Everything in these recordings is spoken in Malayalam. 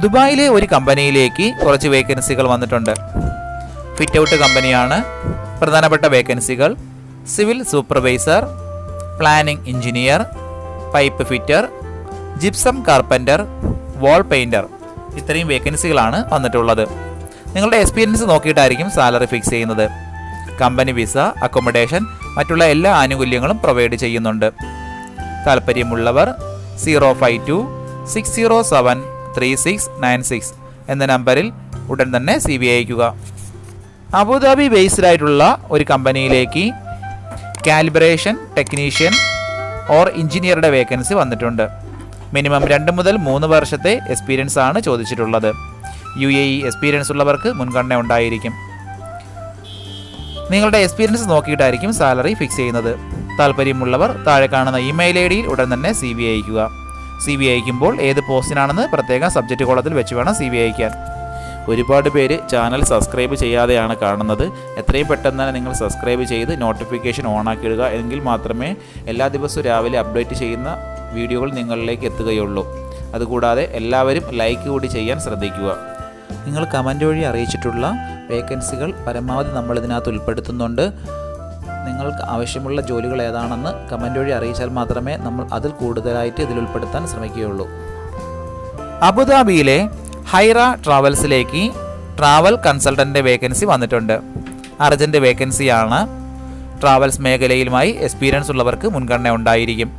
ദുബായിലെ ഒരു കമ്പനിയിലേക്ക് കുറച്ച് വേക്കൻസികൾ വന്നിട്ടുണ്ട്. ഫിറ്റ് ഔട്ട് കമ്പനിയാണ്. പ്രധാനപ്പെട്ട വേക്കൻസികൾ civil supervisor planning engineer pipe fitter gypsum carpenter wall painter ഇത്രയും വേക്കൻസികളാണ് വന്നിട്ടുള്ളത്. നിങ്ങളുടെ എക്സ്പീരിയൻസ് നോക്കിയിട്ടായിരിക്കും സാലറി ഫിക്സ് ചെയ്യുന്നത്. കമ്പനി വിസ അക്കോമഡേഷൻ മറ്റുള്ള എല്ലാ ആനുകൂല്യങ്ങളും പ്രൊവൈഡ് ചെയ്യുന്നുണ്ട്. താല്പര്യമുള്ളവർ zero five two six zero seven three six nine six എന്ന നമ്പറിൽ ഉടൻ തന്നെ സി ബി അയക്കുക അബുദാബി ബേസ്ഡ് ആയിട്ടുള്ള ഒരു കമ്പനിയിലേക്ക് കാലിബ്രേഷൻ ടെക്നീഷ്യൻ ഓർ എഞ്ചിനീയറുടെ വേക്കൻസി വന്നിട്ടുണ്ട്. മിനിമം രണ്ട് മുതൽ മൂന്ന് വർഷത്തെ എക്സ്പീരിയൻസ് ആണ് ചോദിച്ചിട്ടുള്ളത്. യു എ ഇ എക്സ്പീരിയൻസ് ഉള്ളവർക്ക് മുൻഗണന ഉണ്ടായിരിക്കും. നിങ്ങളുടെ എക്സ്പീരിയൻസ് നോക്കിയിട്ടായിരിക്കും സാലറി ഫിക്സ് ചെയ്യുന്നത്. താല്പര്യമുള്ളവർ താഴെ കാണുന്ന ഇമെയിൽ ഐ ഡിയിൽ ഉടൻ തന്നെ സി ബി അയക്കുക സി ബി അയക്കുമ്പോൾ ഏത് പോസ്റ്റിനാണെന്ന് പ്രത്യേകം സബ്ജക്റ്റ് കോളത്തിൽ വെച്ച് വേണം സി ബി അയക്കാൻ. ഒരുപാട് പേര് ചാനൽ സബ്സ്ക്രൈബ് ചെയ്യാതെയാണ് കാണുന്നത്. എത്രയും പെട്ടെന്ന് തന്നെ നിങ്ങൾ സബ്സ്ക്രൈബ് ചെയ്ത് നോട്ടിഫിക്കേഷൻ ഓൺ ഇടുക എങ്കിൽ മാത്രമേ എല്ലാ ദിവസവും രാവിലെ അപ്ഡേറ്റ് ചെയ്യുന്ന വീഡിയോകൾ നിങ്ങളിലേക്ക് എത്തുകയുള്ളൂ. അതുകൂടാതെ എല്ലാവരും ലൈക്ക് കൂടി ചെയ്യാൻ ശ്രദ്ധിക്കുക. നിങ്ങൾ കമന്റ് വഴി അറിയിച്ചിട്ടുള്ള വേക്കൻസികൾ പരമാവധി നമ്മളിതിനകത്ത് ഉൾപ്പെടുത്തുന്നുണ്ട്. നിങ്ങൾക്ക് ആവശ്യമുള്ള ജോലികൾ ഏതാണെന്ന് കമന്റ് വഴി അറിയിച്ചാൽ മാത്രമേ നമ്മൾ അതിൽ കൂടുതലായിട്ട് ഇതിൽ ഉൾപ്പെടുത്താൻ ശ്രമിക്കുകയുള്ളൂ. അബുദാബിയിലെ ഹൈറ ട്രാവൽസിലേക്ക് ട്രാവൽ കൺസൾട്ടന്റെ വേക്കൻസി വന്നിട്ടുണ്ട്. അർജന്റ് വേക്കൻസിയാണ് ട്രാവൽസ് മേഖലയിലുമായി എക്സ്പീരിയൻസ് ഉള്ളവർക്ക് മുൻഗണന ഉണ്ടായിരിക്കും.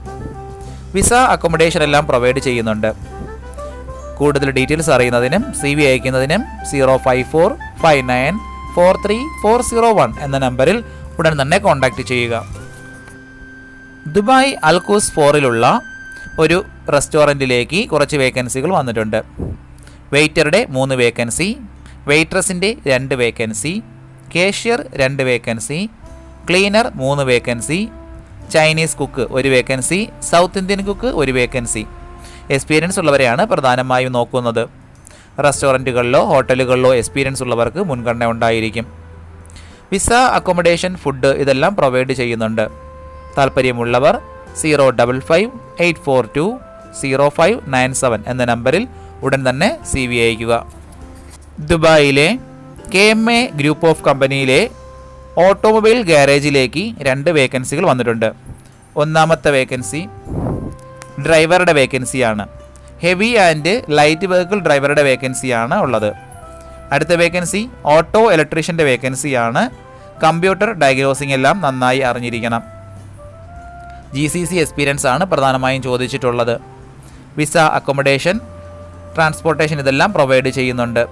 വിസ അക്കോമഡേഷൻ എല്ലാം പ്രൊവൈഡ് ചെയ്യുന്നുണ്ട്. കൂടുതൽ ഡീറ്റെയിൽസ് അറിയുന്നതിനും C V അയക്കുന്നതിനും zero five four five nine four three four zero one എന്ന നമ്പറിൽ ഉടൻ തന്നെ കോൺടാക്റ്റ് ചെയ്യുക. ദുബായ് അൽക്കൂസ് ഫോറിലുള്ള ഒരു റെസ്റ്റോറന്റിലേക്ക് കുറച്ച് വേക്കൻസികൾ വന്നിട്ടുണ്ട്. വെയ്റ്ററുടെ മൂന്ന് വേക്കൻസി വെയ്ട്രസിന്റെ രണ്ട് വേക്കൻസി കേഷ്യർ രണ്ട് വേക്കൻസി ക്ലീനർ മൂന്ന് വേക്കൻസി ചൈനീസ് കുക്ക് ഒരു വേക്കൻസി സൗത്ത് ഇന്ത്യൻ കുക്ക് ഒരു വേക്കൻസി എക്സ്പീരിയൻസ് ഉള്ളവരെയാണ് പ്രധാനമായും നോക്കുന്നത്. റെസ്റ്റോറന്റുകളിലോ ഹോട്ടലുകളിലോ എക്സ്പീരിയൻസ് ഉള്ളവർക്ക് മുൻഗണന ഉണ്ടായിരിക്കും. വിസ അക്കോമഡേഷൻ ഫുഡ് ഇതെല്ലാം പ്രൊവൈഡ് ചെയ്യുന്നുണ്ട്. താല്പര്യമുള്ളവർ zero double five eight four two zero five nine seven എന്ന നമ്പറിൽ ഉടൻ തന്നെ സി വി അയക്കുക ദുബായിലെ K M A group of കമ്പനിയിലെ ഓട്ടോമൊബൈൽ ഗാരേജിലേക്ക് രണ്ട് വേക്കൻസികൾ വന്നിട്ടുണ്ട്. ഒന്നാമത്തെ വേക്കൻസി ഡ്രൈവറുടെ വേക്കൻസിയാണ്. ഹെവി ആൻഡ് ലൈറ്റ് വെഹിക്കിൾ ഡ്രൈവറുടെ വേക്കൻസിയാണ് ഉള്ളത്. അടുത്ത വേക്കൻസി ഓട്ടോ ഇലക്ട്രീഷ്യന്റെ വേക്കൻസിയാണ്. കമ്പ്യൂട്ടർ ഡയഗ്നോസിംഗ് എല്ലാം നന്നായി അറിഞ്ഞിരിക്കണം. ജി സി സി എക്സ്പീരിയൻസ് ആണ് പ്രധാനമായും ചോദിച്ചിട്ടുള്ളത്. വിസ അക്കോമഡേഷൻ ട്രാൻസ്പോർട്ടേഷൻ ഇതെല്ലാം പ്രൊവൈഡ് ചെയ്യുന്നുണ്ട്.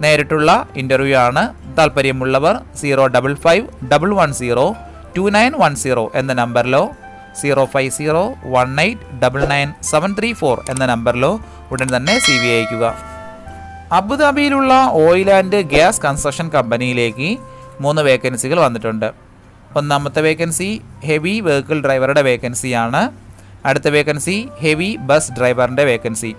നേരിട്ടുള്ള ഇന്റർവ്യൂ ആണ്. താല്പര്യമുള്ളവർ zero double five double one zero two nine one zero എന്ന നമ്പറിലോ zero five zero one eight double nine seven three four എന്ന നമ്പറിലോ ഉടൻ തന്നെ സി വി അയക്കുക അബുദാബിയിലുള്ള ഓയിൽ ആൻഡ് ഗ്യാസ് കൺസ്ട്രക്ഷൻ കമ്പനിയിലേക്ക് മൂന്ന് വേക്കൻസികൾ വന്നിട്ടുണ്ട്. ഒന്നാമത്തെ വേക്കൻസി ഹെവി വെഹിക്കിൾ ഡ്രൈവറുടെ വേക്കൻസിയാണ് അടുത്ത വേക്കൻസി ഹെവി ബസ് ഡ്രൈവറിന്റെ വേക്കൻസി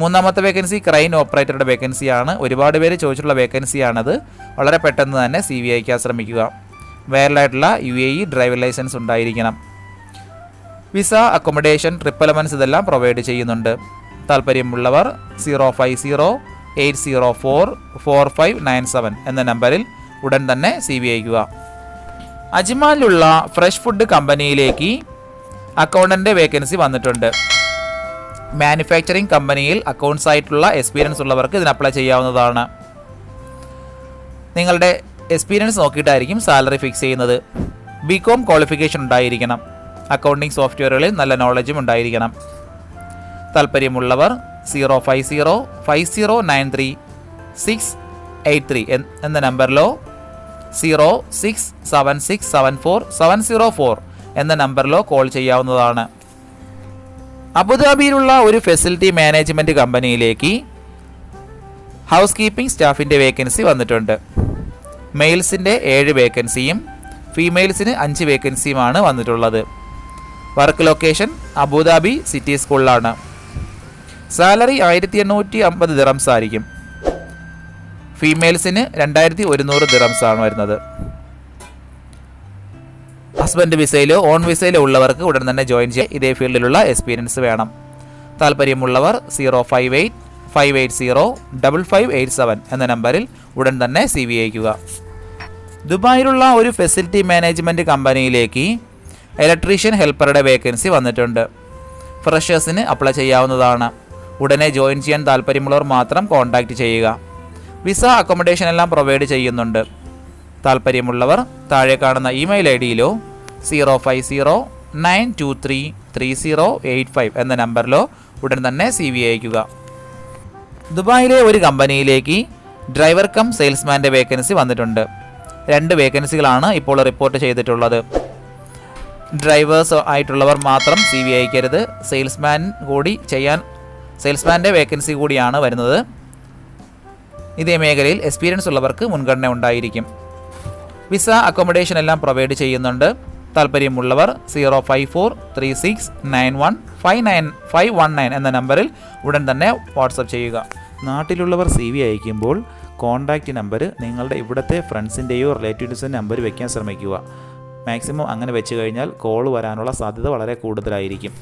മൂന്നാമത്തെ വേക്കൻസി ക്രൈൻ ഓപ്പറേറ്ററുടെ വേക്കൻസിയാണ് ഒരുപാട് പേര് ചോദിച്ചിട്ടുള്ള വേക്കൻസിയാണത് വളരെ പെട്ടെന്ന് തന്നെ സി വി ഐക്കാൻ ശ്രമിക്കുക വേറലായിട്ടുള്ള U A E driver licence ഉണ്ടായിരിക്കണം. വിസ അക്കോമഡേഷൻ ട്രിപ്പ് എലമെൻസ് ഇതെല്ലാം പ്രൊവൈഡ് ചെയ്യുന്നുണ്ട്. താല്പര്യമുള്ളവർ zero five zero eight zero four four five nine seven എന്ന നമ്പറിൽ ഉടൻ തന്നെ സി ബി അയക്കുക. അജ്മാലിലുള്ള ഫ്രഷ് ഫുഡ് കമ്പനിയിലേക്ക് അക്കൗണ്ടന്റെ വേക്കൻസി വന്നിട്ടുണ്ട്. മാനുഫാക്ചറിംഗ് കമ്പനിയിൽ അക്കൗണ്ട്സ് ആയിട്ടുള്ള എക്സ്പീരിയൻസ് ഉള്ളവർക്ക് ഇതിന് അപ്ലൈ ചെയ്യാവുന്നതാണ്. നിങ്ങളുടെ എക്സ്പീരിയൻസ് നോക്കിയിട്ടായിരിക്കും സാലറി ഫിക്സ് ചെയ്യുന്നത്. ബി കോം ക്വാളിഫിക്കേഷൻ ഉണ്ടായിരിക്കണം. അക്കൗണ്ടിംഗ് സോഫ്റ്റ്വെയറുകളിൽ നല്ല നോളജും ഉണ്ടായിരിക്കണം. താല്പര്യമുള്ളവർ zero five zero five zero nine three six eight three. എന്ന നമ്പറിലോ zero six seven six seven four seven zero four എന്ന നമ്പറിലോ കോൾ ചെയ്യാവുന്നതാണ്. അബുദാബിയിലുള്ള ഒരു ഫെസിലിറ്റി മാനേജ്മെന്റ് കമ്പനിയിലേക്ക് ഹൗസ് കീപ്പിംഗ് സ്റ്റാഫിന്റെ വേക്കൻസി വന്നിട്ടുണ്ട്. മെയിൽസിന്റെ ഏഴ് വേക്കൻസിയും ഫീമെയിൽസിന് അഞ്ച് വേക്കൻസിയുമാണ് വന്നിട്ടുള്ളത്. Work location Abu Dhabi city സ്കൂളിലാണ്. സാലറി ആയിരത്തി എണ്ണൂറ്റി അമ്പത് ദിറംസ് ആയിരിക്കും ഫീമെയിൽസിന് രണ്ടായിരത്തി ഒരുന്നൂറ് ദിറംസ് ആണ് വരുന്നത്. ഹസ്ബൻഡ് വിസയിലോ ഓൺ വിസയിലോ ഉള്ളവർക്ക് ഉടൻ തന്നെ ജോയിൻ ചെയ്യാൻ ഇതേ ഫീൽഡിലുള്ള എക്സ്പീരിയൻസ് വേണം. താല്പര്യമുള്ളവർ zero five eight five eight zero double five eight seven എന്ന നമ്പറിൽ ഉടൻ തന്നെ സി വി അയക്കുക ദുബായിലുള്ള ഒരു ഫെസിലിറ്റി മാനേജ്മെന്റ് കമ്പനിയിലേക്ക് ഇലക്ട്രീഷ്യൻ ഹെൽപ്പറുടെ വേക്കൻസി വന്നിട്ടുണ്ട്. ഫ്രഷേഴ്സിന് അപ്ലൈ ചെയ്യാവുന്നതാണ്. ഉടനെ ജോയിൻ ചെയ്യാൻ താല്പര്യമുള്ളവർ മാത്രം കോൺടാക്റ്റ് ചെയ്യുക. വിസ അക്കോമഡേഷൻ എല്ലാം പ്രൊവൈഡ് ചെയ്യുന്നുണ്ട്. താല്പര്യമുള്ളവർ താഴെ കാണുന്ന email I ഡിയിലോ zero five zero nine two three three zero eight five എന്ന നമ്പറിലോ ഉടൻ തന്നെ സി വി അയക്കുക ദുബായിലെ ഒരു കമ്പനിയിലേക്ക് ഡ്രൈവർ കം സെയിൽസ്മാന്റെ വേക്കൻസി വന്നിട്ടുണ്ട്. രണ്ട് വേക്കൻസികളാണ് ഇപ്പോൾ റിപ്പോർട്ട് ചെയ്തിട്ടുള്ളത്. ഡ്രൈവേഴ്സ് ആയിട്ടുള്ളവർ മാത്രം സി വി അയക്കരുത് സെയിൽസ്മാൻ കൂടി ചെയ്യാൻ സെയിൽസ്മാന്റെ വേക്കൻസി കൂടിയാണ് വരുന്നത്. ഇതേ മേഖലയിൽ എക്സ്പീരിയൻസ് ഉള്ളവർക്ക് മുൻഗണന ഉണ്ടായിരിക്കും. വിസ അക്കോമഡേഷൻ എല്ലാം പ്രൊവൈഡ് ചെയ്യുന്നുണ്ട്. താല്പര്യമുള്ളവർ zero five four three six nine one five nine five one nine എന്ന നമ്പറിൽ ഉടൻ തന്നെ വാട്സപ്പ് ചെയ്യുക. നാട്ടിലുള്ളവർ സി വി അയക്കുമ്പോൾ കോൺടാക്റ്റ് നമ്പർ നിങ്ങളുടെ ഇവിടുത്തെ ഫ്രണ്ട്സിന്റെയോ റിലേറ്റീവ്സിന്റെ നമ്പർ വയ്ക്കാൻ ശ്രമിക്കുക. മാക്സിമം അങ്ങനെ വെച്ച് കഴിഞ്ഞാൽ കോൾ വരാനുള്ള സാധ്യത വളരെ കൂടുതലായിരിക്കും.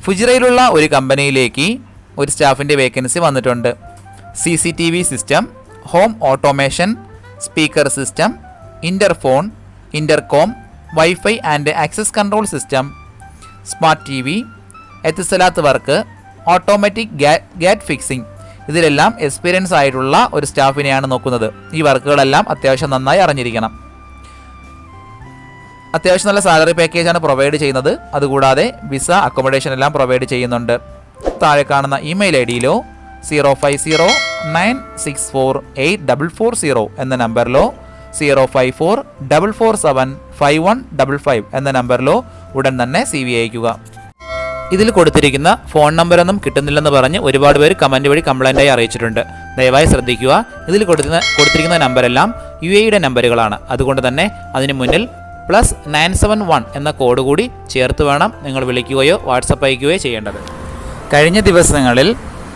ഫുജിറയിലുള്ള ഒരു കമ്പനിയിലേക്ക് ഒരു സ്റ്റാഫിന്റെ വേക്കൻസി വന്നിട്ടുണ്ട്. C C T V system home automation speaker system interphone intercom wifi and access control system smart T V Etisalat work automatic gate fixing. ഇതിലെല്ലാം എക്സ്പീരിയൻസ് ആയിട്ടുള്ള ഒരു സ്റ്റാഫിനെയാണ് നോക്കുന്നത്. ഈ വർക്കുകളെല്ലാം അത്യാവശ്യം നന്നായി അറിഞ്ഞിരിക്കണം. അത്യാവശ്യം നല്ല സാലറി പാക്കേജാണ് പ്രൊവൈഡ് ചെയ്യുന്നത്. അതുകൂടാതെ വിസ അക്കോമഡേഷൻ എല്ലാം പ്രൊവൈഡ് ചെയ്യുന്നുണ്ട്. താഴെ കാണുന്ന email I ഡിയിലോ zero five zero nine six four eight double four zero എന്ന നമ്പറിലോ zero five four double four seven five one double five എന്ന നമ്പറിലോ ഉടൻ തന്നെ സി വി അയക്കുക ഇതിൽ കൊടുത്തിരിക്കുന്ന ഫോൺ നമ്പറൊന്നും കിട്ടുന്നില്ലെന്ന് പറഞ്ഞ് ഒരുപാട് പേര് കമന്റ് വഴി കംപ്ലൈന്റായി അറിയിച്ചിട്ടുണ്ട്. ദയവായി ശ്രദ്ധിക്കുക. ഇതിൽ കൊടുക്കുന്ന കൊടുത്തിരിക്കുന്ന നമ്പരെല്ലാം യു എയുടെ നമ്പറുകളാണ്. അതുകൊണ്ട് തന്നെ അതിന് മുന്നിൽ പ്ലസ് നയൻ സെവൻ വൺ എന്ന കോഡ് കൂടി ചേർത്ത് വേണം നിങ്ങൾ വിളിക്കുകയോ വാട്സപ്പ് അയക്കുകയോ ചെയ്യേണ്ടത്. കഴിഞ്ഞ ദിവസങ്ങളിൽ